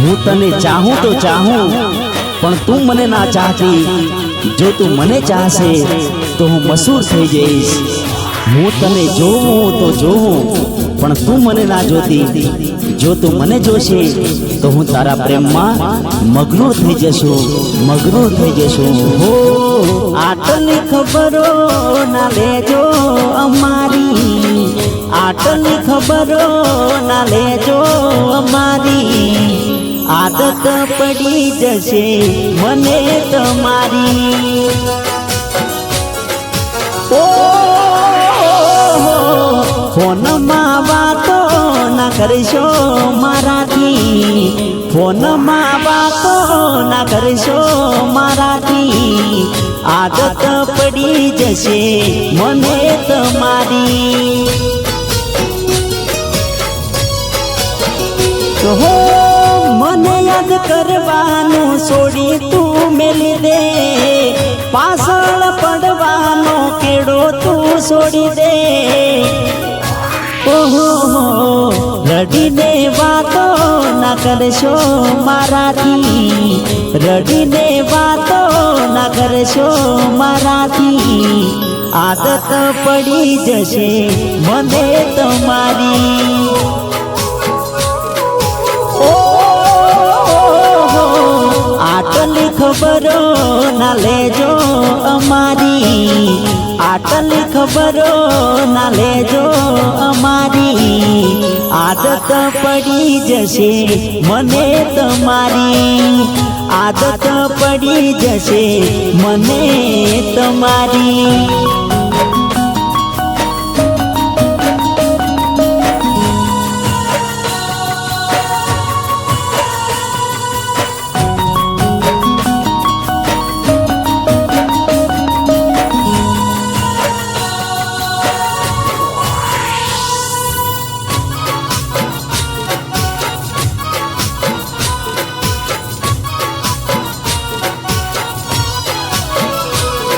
હું તને ચાહું તો ચાહું, પણ તું મને ના ચાહતી. જો તું મને ચાહશે, તો હું મશહૂર થઈ જઈશ. હું તને જોઉં તો જોઉં, પણ તું મને ના જોતી. જો તું મને જોશે, તો હું તારા પ્રેમમાં મગ્નો થઈ જશું મગ્નો થઈ જશું. હો આટલી ખબરો ના લેજો અમારી. આટલી ખબરો ના લેજો અમારી. આદત પડી જશે મને તમારી. ફોનમાં વાતો ના કરશો મારાથી. ફોનમાં વાતો ના કરશો મારાથી. આદત પડી જશે મને તમારી. તો હો કરવાનું છોડી તું મેલી દે. પાછળ પડવાનો કેડો તું છોડી દે. ઓહો રડીને વાતો ના કરશો મારાથી. રડીને વાતો ના કરશો મારાથી. આદત પડી જશે મને તમારી. ખબરો ના લેજો અમારી. આટલી ખબરો ના લેજો અમારી. આદત પડી જશે મને તમારી. આદત પડી જશે મને તમારી.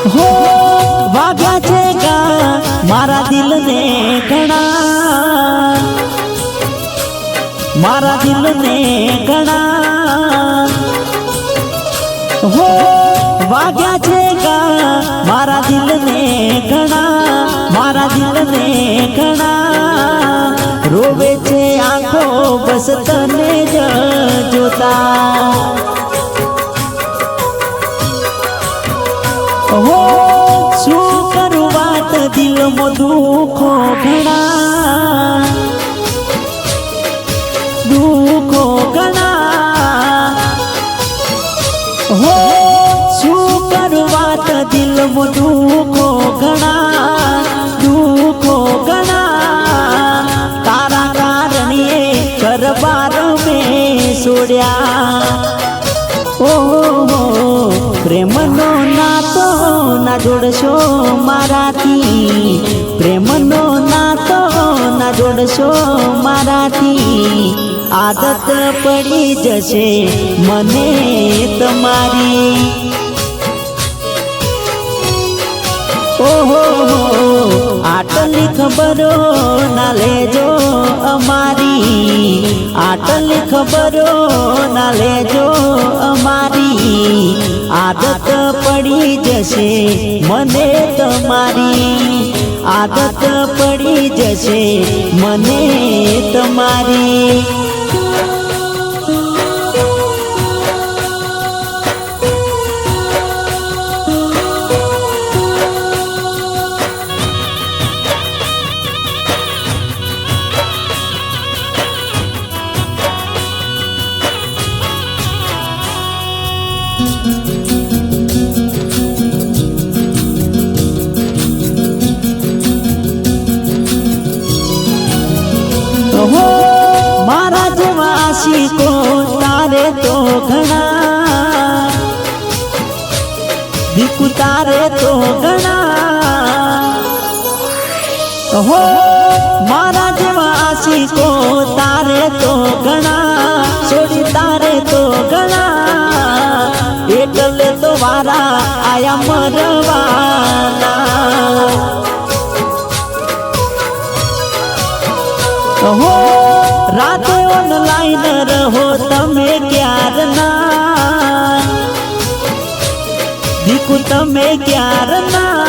હો, વાગ્યા છે ગા, મારા દિલને ઘણા મારા દિલને ઘણા હો, વાગ્યા છે ગા, મારા દિલને ઘણા મારા દિલને ઘણા રોવે છે આંખો, બસ તને જ જોતા. આદત પડી જશે મને તમારી. ઓહો, આટલી ખબરો ના લેજો અમારી. આટલી ખબરો ના લેજો અમારી. આદત પડી જશે મને તમારી. આદત પડી જશે મને તમારી. તો ઘણા દીકુ તારે તો ઘણા હો મારા જેવા આશિકો તારે તો ઘણા છોડી તારે તો ઘણા એટલે તો વારા આયા મરવાના હો રાતે ઓનલાઈન રહો તમે ક્યારના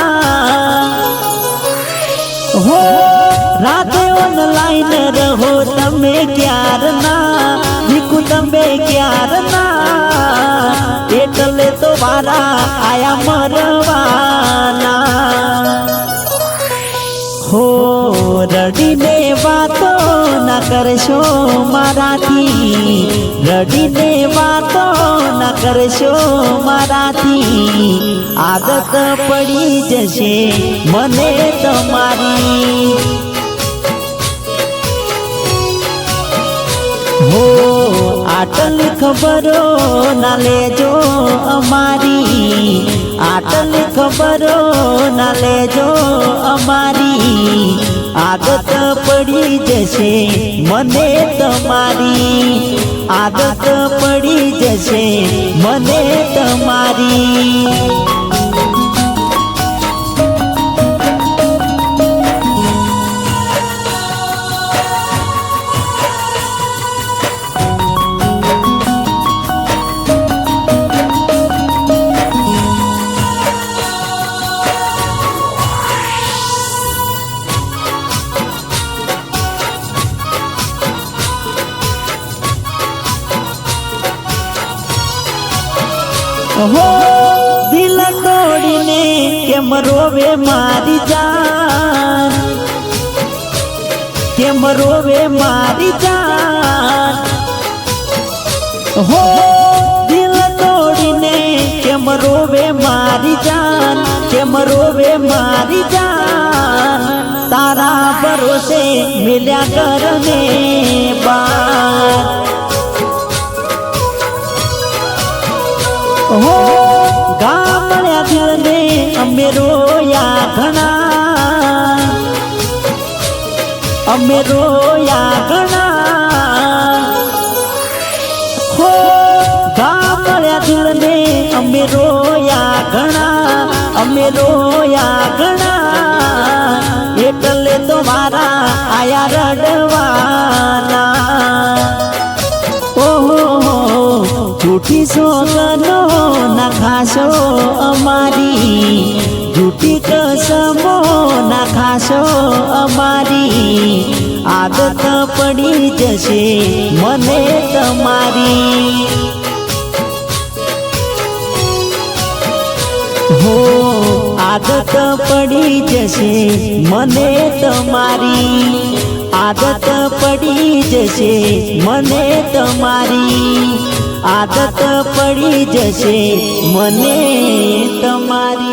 હો રાતે ઓનલાઈન રહો તમે ક્યારના ભીખું તમે ક્યારના એટલે તો મારા આયા મરવાના હો રડીને વાતો ના કરશો મારાથી રડીને વાતો ના કરશો મારાથી? આદત પડી જશે મને તમારી. હો આટલી ખબરો ના લેજો અમારી. આટલી ખબરો ના લેજો અમારી. આદત પડી જશે મને તમારી. આદત પડી જશે મને તમારી. હો દિલ તોડીને કેમ રોવે મારી જાન? કેમ રોવે મારી જાન? હો દિલ તોડીને કેમ રોવે મારી જાન? કેમ રોવે મારી જાન? તારા ભરોસે મિલ્યા કરને બાર હો ગામડ્યા દિલને અમે રોયા ઘણા અમે રોયા ઘણા હો ગામડ્યા દિલને અમે રોયા ઘણા અમે રોયા ઘણા એટલે તો મારા આયા રડવાના જૂઠી સોગનો ના ખાશો અમારી જૂઠી કસમો ના ખાશો અમારી આદત પડી જશે મને તમારી હો આદત પડી જશે મને તમારી આદત પડી જશે મને તમારી આદત પડી જશે મને તમારી